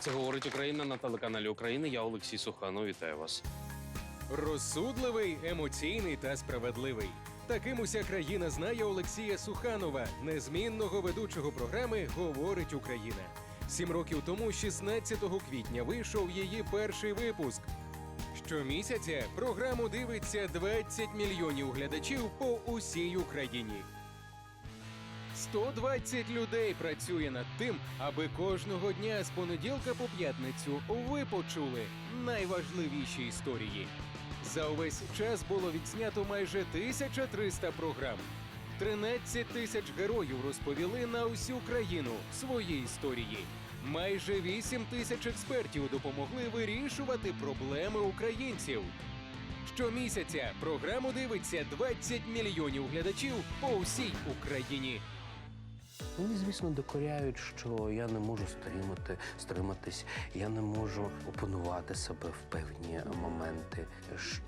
Це говорить Україна на телеканалі України. Я Олексій Суханов. Вітаю вас. Розсудливий, емоційний та справедливий. Таким уся країна знає Олексія Суханова, незмінного ведучого програми Говорить Україна. Сім років тому, 16 квітня, вийшов її перший випуск. Щомісяця програму дивиться 20 мільйонів глядачів по усій Україні. 120 людей працює над тим, аби кожного дня з понеділка по п'ятницю ви почули найважливіші історії. За увесь час було відснято майже 1300 програм. 13 тисяч героїв розповіли на усю країну свої історії. Майже 8 тисяч експертів допомогли вирішувати проблеми українців. Щомісяця програму дивиться 20 мільйонів глядачів по всій Україні. Мені, звісно, докоряють, що я не можу стримати, стриматись, я не можу опанувати себе в певні моменти,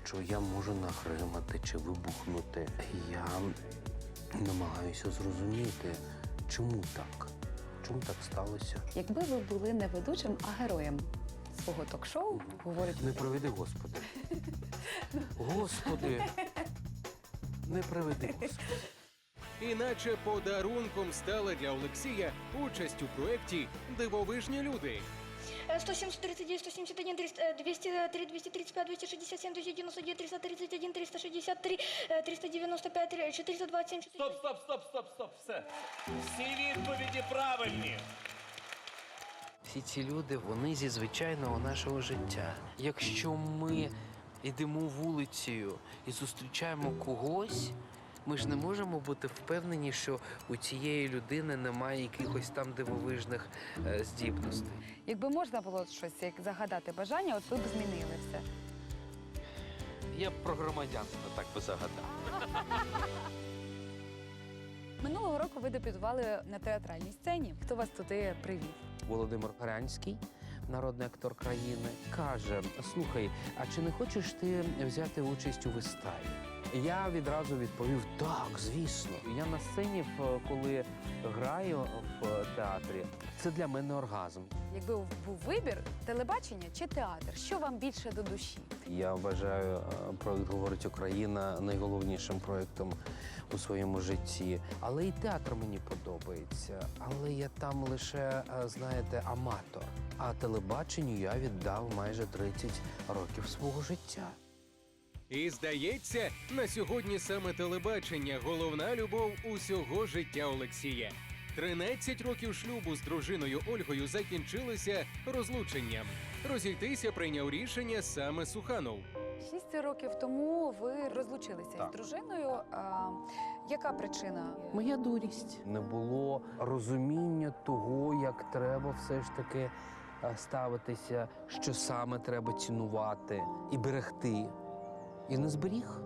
що я можу нагримати чи вибухнути. Я намагаюся зрозуміти, чому так, чому так сталося. Якби ви були не ведучим, а героєм свого ток-шоу, говорить Не приведи, Господи. Господи, не приведи, Господи. Іначе подарунком стала для Олексія участь у проєкті Дивовижні люди. Э, 170, 39, 171, 300, э, 203, 235, 267, 299, 331, 363, э, 395, э, 427, Стоп, стоп, стоп, стоп, стоп, все. Всі відповіді правильні. Всі ці люди, вони зі звичайного нашого життя. Якщо ми йдемо вулицею і зустрічаємо когось, ми ж не можемо бути впевнені, що у цієї людини немає якихось там дивовижних е, здібностей. Якби можна було щось як загадати бажання, от ви б змінили все. Я б про громадянство так би загадав. Минулого року ви дебютували на театральній сцені. Хто вас туди привів? Володимир Гранський, народний актор країни, каже: Слухай, а чи не хочеш ти взяти участь у виставі? Я відразу відповів: так, звісно. Я на сцені, коли граю в театрі, це для мене оргазм. Якби був вибір, телебачення чи театр, що вам більше до душі? Я вважаю е, проект Говорить Україна найголовнішим проектом у своєму житті. Але і театр мені подобається. Але я там лише, е, знаєте, аматор. А телебаченню я віддав майже 30 років свого життя. І здається, на сьогодні саме телебачення головна любов усього життя Олексія. 13 років шлюбу з дружиною Ольгою закінчилися розлученням. Розійтися прийняв рішення саме Суханов. Шість років тому ви розлучилися Так. з дружиною. А, яка причина? Моя дурість не було розуміння того, як треба все ж таки е, ставитися, що саме треба цінувати і берегти. І не зберіг.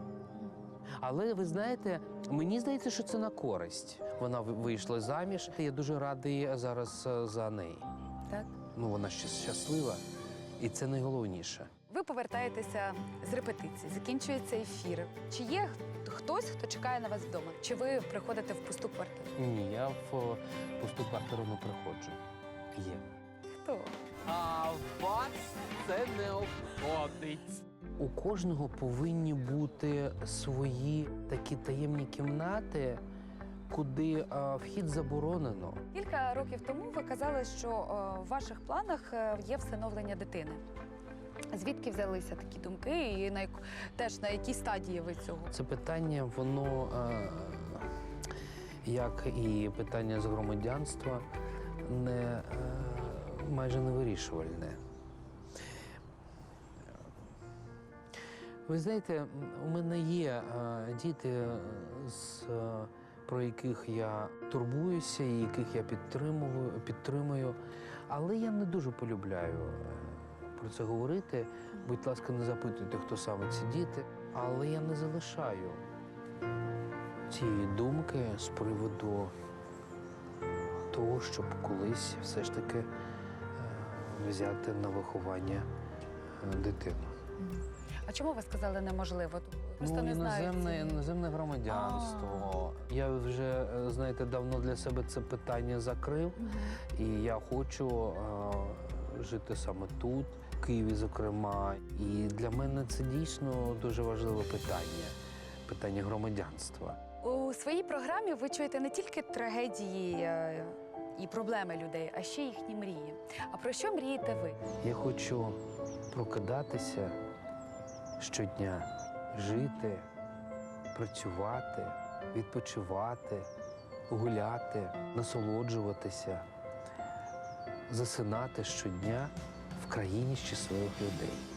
Але ви знаєте, мені здається, що це на користь. Вона ви- вийшла заміж. Я дуже радий зараз е, за неї. Так. Ну, вона ще щаслива, і це найголовніше. Ви повертаєтеся з репетиції, закінчується ефір. Чи є хтось, хто чекає на вас вдома? Чи ви приходите в пусту квартиру? Ні, я в е, пусту квартиру не приходжу. Є. Хто? А вас це не обходить. У кожного повинні бути свої такі таємні кімнати, куди а, вхід заборонено. Кілька років тому ви казали, що е, в ваших планах е, є всиновлення дитини. Звідки взялися такі думки, і на яку- теж на якій стадії ви цього? Це питання, воно е, як і питання з громадянства, не е, майже невирішувальне. Ви знаєте, у мене є е, діти, е, е, про яких я турбуюся і яких я підтримую, але я не дуже полюбляю про це говорити. Будь ласка, не запитуйте, хто саме ці діти. Але я не залишаю цієї думки з приводу того, щоб колись все ж таки взяти на виховання дитину. А чому ви сказали неможливо? Просто ну, не знаю. іноземне, цієї- іноземне громадянство. Я вже, е, знаєте, давно для себе це питання закрив. І я хочу е, жити саме тут, в Києві, зокрема. І для мене це дійсно дуже важливе питання питання громадянства. У своїй програмі ви чуєте не тільки трагедії е, і проблеми людей, а ще їхні мрії. А про що мрієте ви? Я хочу прокидатися щодня, жити, працювати, відпочивати, гуляти, насолоджуватися, засинати щодня в країні щасливих людей.